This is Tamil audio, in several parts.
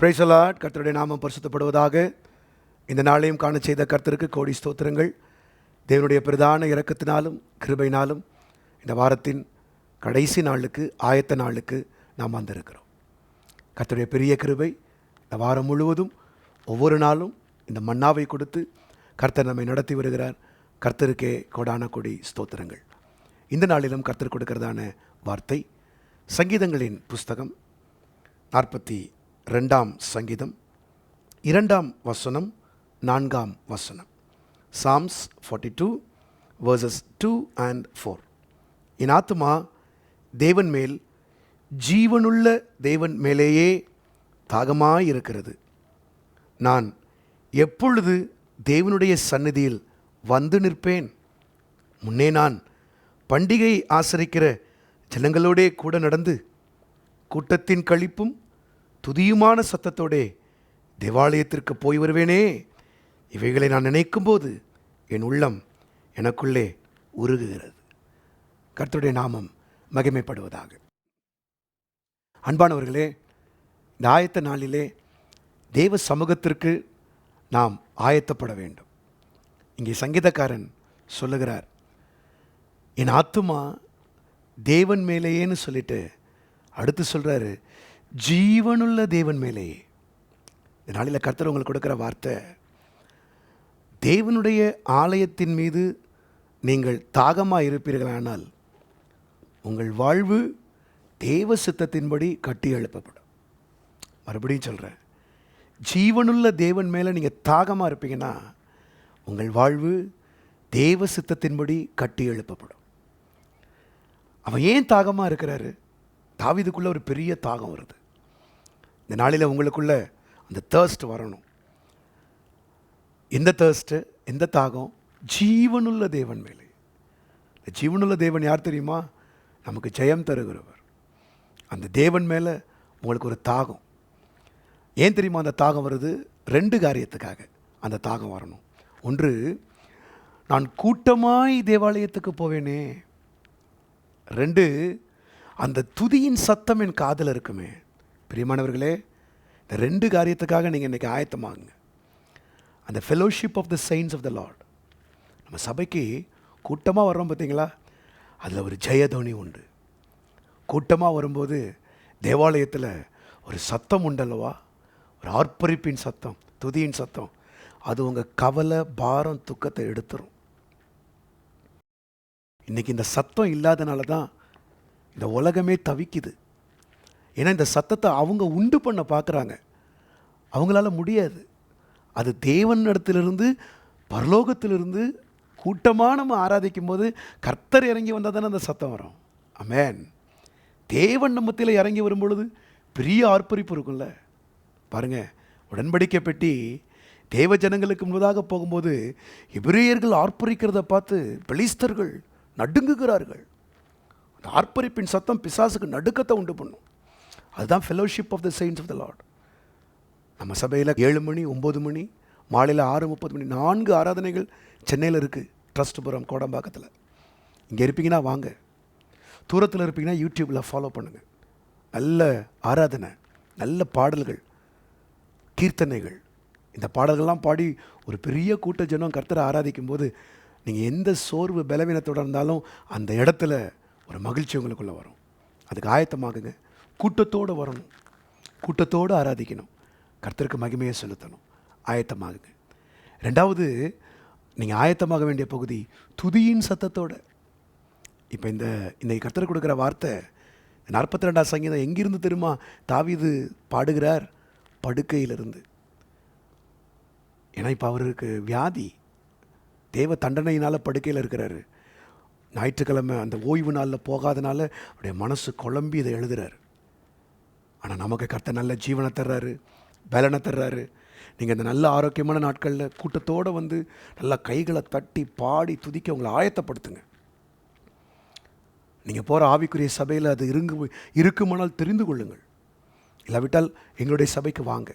பிரைசலாட் கர்த்தருடைய நாமம் பரிசுத்தப்படுவதாக. இந்த நாளையும் காண செய்த கர்த்தருக்கு கோடி ஸ்தோத்திரங்கள். தேவனுடைய பிரதான இறக்கத்தினாலும் கிருபையினாலும் இந்த வாரத்தின் கடைசி நாளுக்கு ஆயத்த நாளுக்கு நாம் வந்திருக்கிறோம். கர்த்தருடைய பெரிய கிருபை இந்த வாரம் முழுவதும் ஒவ்வொரு நாளும் இந்த மன்னாவை கொடுத்து கர்த்தர் நம்மை நடத்தி வருகிறார். கர்த்தருக்கே கோடான கொடி ஸ்தோத்திரங்கள். இந்த நாளிலும் கர்த்தர் கொடுக்கிறதான வார்த்தை சங்கீதங்களின் புஸ்தகம் நாற்பத்தி ரெண்டாம் சங்கீதம் இரண்டாம் வசனம் நான்காம் வசனம். Psalms forty two verses two and four என் ஆத்துமா தேவன் மேல் ஜீவனுள்ள தேவன் மேலேயே தாகமாயிருக்கிறது. நான் எப்பொழுது தேவனுடைய சந்நிதியில் வந்து நிற்பேன்? முன்னே நான் பண்டிகை ஆசரிக்கிற ஜனங்களோடே கூட நடந்து கூட்டத்தின் கழிப்பும் துதியுமான சத்தத்தோடே தேவாலயத்திற்கு போய் வருவேனே. இவைகளை நான் நினைக்கும்போது என் உள்ளம் எனக்குள்ளே உருகுகிறது. கர்த்தருடைய நாமம் மகிமைப்படுவதாக. அன்பானவர்களே இந்த ஆயத்த நாளிலே தேவ சமூகத்திற்கு நாம் ஆயத்தப்பட வேண்டும். இங்கே சங்கீதக்காரன் சொல்லுகிறார் என் ஆத்துமா தேவன் மேலேயேன்னு சொல்லிட்டு அடுத்து சொல்கிறாரு ஜீவனுள்ள தேவன் மேலே. இந்த நாளில் கர்த்தர் உங்களுக்கு கொடுக்குற வார்த்தை தேவனுடைய ஆலயத்தின் மீது நீங்கள் தாகமாக இருப்பீர்களானால் உங்கள் வாழ்வு தேவ சித்தத்தின்படி கட்டி எழுப்பப்படும். மறுபடியும் சொல்கிறேன் ஜீவனுள்ள தேவன் மேலே நீங்கள் தாகமாக இருப்பீங்கன்னா உங்கள் வாழ்வு தேவ சித்தத்தின்படி கட்டி எழுப்பப்படும். அவன் ஏன் தாகமாக இருக்கிறாரு? தாவிதுக்குள்ளே ஒரு பெரிய தாகம் வருது. இந்த நாளில் உங்களுக்குள்ள அந்த தேர்ஸ்ட் வரணும். எந்த தேர்ஸ்ட்டு எந்த தாகம் ஜீவனுள்ள தேவன் மேலே. இந்த ஜீவனுள்ள தேவன் யார் தெரியுமா? நமக்கு ஜெயம் தருகிறவர். அந்த தேவன் மேலே உங்களுக்கு ஒரு தாகம். ஏன் தெரியுமா அந்த தாகம் வருது? ரெண்டு காரியத்துக்காக அந்த தாகம் வரணும். ஒன்று நான் கூட்டமாய் தேவாலயத்துக்கு போவேனே. ரெண்டு அந்த துதியின் சத்தம் என் காதில் இருக்குமே. பிரியமானவர்களே இந்த ரெண்டு காரியத்துக்காக நீங்கள் இன்றைக்கி ஆயத்தமாகுங்க அந்த fellowship of the saints of the Lord நம்ம சபைக்கு கூட்டமாக வர்றோம் பார்த்தீங்களா அதில் ஒரு ஜெயதோனி உண்டு. கூட்டமாக வரும்போது தேவாலயத்தில் ஒரு சத்தம் உண்டல்லவா? ஒரு ஆர்ப்பரிப்பின் சத்தம் துதியின் சத்தம். அது உங்கள் கவலை பாரம் துக்கத்தை எடுத்துரும். இன்றைக்கி இந்த சத்தம் இல்லாதனால தான் இந்த உலகமே தவிக்குது. ஏன்னா இந்த சத்தத்தை அவங்க உண்டு பண்ண பார்க்குறாங்க. அவங்களால முடியாது. அது தேவன் இடத்திலிருந்து பரலோகத்திலிருந்து கூட்டமாக நம்ம ஆராதிக்கும் போது கர்த்தர் இறங்கி வந்தால் தானே அந்த சத்தம் வரும். அமேன் தேவன் நம்மத்தில் இறங்கி வரும் பொழுது பெரிய ஆர்ப்பரிப்பு இருக்கும்ல. பாருங்க உடன்படிக்கை பெட்டி தேவ ஜனங்களுக்கு முன்பதாக போகும்போது எபிரேயர்கள் ஆர்ப்பரிக்கிறத பார்த்து பெலிஸ்தர்கள் நடுங்குகிறார்கள். அந்த ஆர்ப்பரிப்பின் சத்தம் பிசாசுக்கு நடுக்கத்தை உண்டு பண்ணும். அதுதான் fellowship of the saints of the Lord நம்ம சபையில் ஏழு மணி ஒம்பது மணி மாலையில் ஆறு முப்பது மணி நான்கு ஆராதனைகள் சென்னையில் இருக்குது ட்ரஸ்ட்புரம் கோடம்பாக்கத்தில். இங்கே இருப்பீங்கன்னா வாங்க. தூரத்தில் இருப்பீங்கன்னா யூடியூப்பில் ஃபாலோ பண்ணுங்கள் நல்ல ஆராதனை நல்ல பாடல்கள் கீர்த்தனைகள். இந்த பாடல்கள்லாம் பாடி ஒரு பெரிய கூட்ட ஜனம் கர்த்தரை ஆராதிக்கும் போது நீங்கள் எந்த சோர்வு பலவீனத்தோடு இருந்தாலும் அந்த இடத்துல ஒரு மகிழ்ச்சி உங்களுக்குள்ளே வரும். அதுக்கு ஆயத்தமாகுங்க. கூட்டத்தோடு வரணும். கூட்டத்தோடு ஆராதிக்கணும். கர்த்தருக்கு மகிமையை செலுத்தணும். ஆயத்தமாகுங்க. ரெண்டாவது நீங்கள் ஆயத்தமாக வேண்டிய பகுதி துதியின் சத்தத்தோடு. இப்போ இந்த இன்றைக்கி கர்த்தர் கொடுக்குற வார்த்தை நாற்பத்தி ரெண்டாம் சங்கீதம் எங்கிருந்து தெரியுமா? தாவிது பாடுகிறார் படுக்கையிலிருந்து. ஏன்னா இப்போ அவருக்கு வியாதி. தேவ தண்டனையினால் படுக்கையில் இருக்கிறாரு. ஞாயிற்றுக்கிழமை அந்த ஓய்வு நாளில் போகாதனால அவருடைய மனசு குழம்பி இதை எழுதுகிறார் ஆனால் நமக்கு கர்த்த நல்ல ஜீவனை தர்றாரு பலனை தர்றாரு. நீங்கள் இந்த நல்ல ஆரோக்கியமான நாட்களில் கூட்டத்தோடு வந்து நல்லா கைகளை தட்டி பாடி துதிக்க உங்களை ஆயத்தப்படுத்துங்க. நீங்கள் போகிற ஆவிக்குரிய சபையில் அது இருங்கு இருக்குமானால் தெரிந்து கொள்ளுங்கள். இல்லாவிட்டால் எங்களுடைய சபைக்கு வாங்க.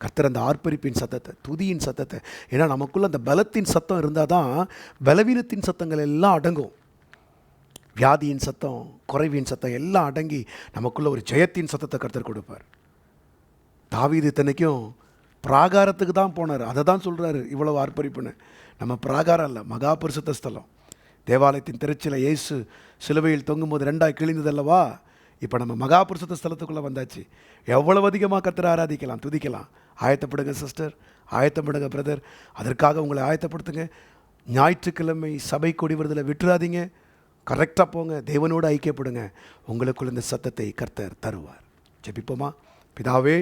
கர்த்தர் அந்த ஆர்ப்பரிப்பின் சத்தத்தை துதியின் சத்தத்தை ஏன்னா நமக்குள்ளே அந்த பலத்தின் சத்தம் இருந்தால் தான் பலவீனத்தின் சத்தங்கள் எல்லாம் அடங்கும். வியாதியின் சத்தம் குறைவின் சத்தம் எல்லாம் அடங்கி நமக்குள்ளே ஒரு ஜெயத்தின் சத்தத்தை கருத்தர் கொடுப்பார். தாவீது இத்தனைக்கும் பிராகாரத்துக்கு தான் போனார். அதை தான் சொல்கிறாரு இவ்வளவு ஆர்ப்பரிப்புன்னு நம்ம பிராகாரம் இல்லை மகா பரிசுத்த ஸ்தலம். தேவாலயத்தின் திருச்சியில் இயேசு சிலுவையில் தொங்கும்போது ரெண்டாய் கிழிந்ததல்லவா இப்போ நம்ம மகா பரிசுத்த ஸ்தலத்துக்குள்ளே வந்தாச்சு. எவ்வளவு அதிகமாக கத்திர ஆராதிக்கலாம் துதிக்கலாம். ஆயத்தப்படுங்க சிஸ்டர். ஆயத்தப்படுங்க பிரதர். அதற்காக உங்களை ஆயத்தப்படுத்துங்க. ஞாயிற்றுக்கிழமை சபை கொடி விடுதலை விட்டுறாதீங்க. கரெக்டாக போங்க தேவனோடு ஐக்கியப்படுங்க. உங்களுக்குள்ள இந்த சத்தத்தை கர்த்தர் தருவார். ஜெபிப்போமா? பிதாவே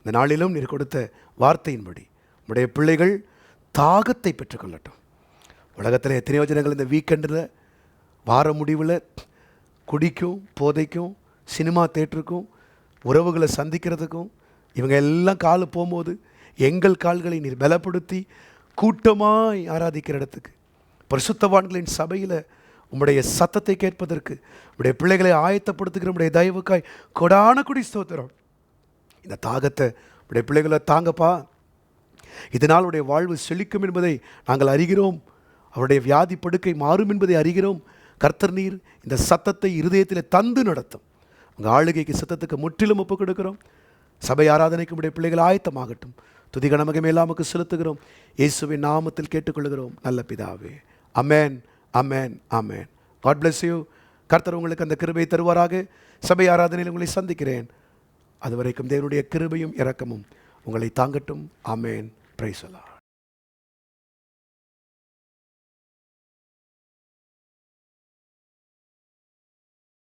இந்த நாளிலும் நீர் கொடுத்த வார்த்தையின்படி உடைய பிள்ளைகள் தாகத்தை பெற்றுக்கொள்ளட்டும். உலகத்தில் எத்தனையோ ஜனங்கள் இந்த வீக்கெண்டில் வார முடிவில் குடிக்கும் போதைக்கும் சினிமா தேட்டருக்கும் உறவுகளை சந்திக்கிறதுக்கும் இவங்க எல்லாம் கால் போகும்போது எங்கள் கால்களை நீர் பலப்படுத்தி கூட்டமாய் ஆராதிக்கிற இடத்துக்கு பரிசுத்தவான்களின் சபையில் உம்முடைய சத்தத்தை கேட்பதற்கு உடைய பிள்ளைகளை ஆயத்தப்படுத்துகிற உடைய தயவுக்காய் கொடான குடி ஸ்தோத்திரம். இந்த தாகத்தை உடைய பிள்ளைகளை தாங்கப்பா. இதனால் உடைய வாழ்வு செழிக்கும் என்பதை நாங்கள் அறிகிறோம். அவருடைய வியாதி படுக்கை மாறும் என்பதை அறிகிறோம். கர்த்தர் நீர் இந்த சத்தத்தை இருதயத்தில் தந்து நடத்தும். உங்கள் ஆளுகைக்கு சத்தத்துக்கு முற்றிலும் ஒப்புக் கொடுக்கிறோம். சபை ஆராதனைக்கு உடைய பிள்ளைகள் ஆயத்தமாகட்டும். துதிகணமகமே இல்லாமக்கு செலுத்துகிறோம். இயேசுவின் நாமத்தில் கேட்டுக்கொள்கிறோம். நல்ல பிதாவே. Amen amen amen God bless you கர்த்தர் உங்களுக்கு அந்த கிருபையை தருவாராக. சபை ஆராதனையில் உங்களை சந்திக்கிறேன். அதுவரைக்கும் தேவனுடைய கிருபையும் இரக்கமும் உங்களை தாங்கட்டும். அமேன் பிரைசலா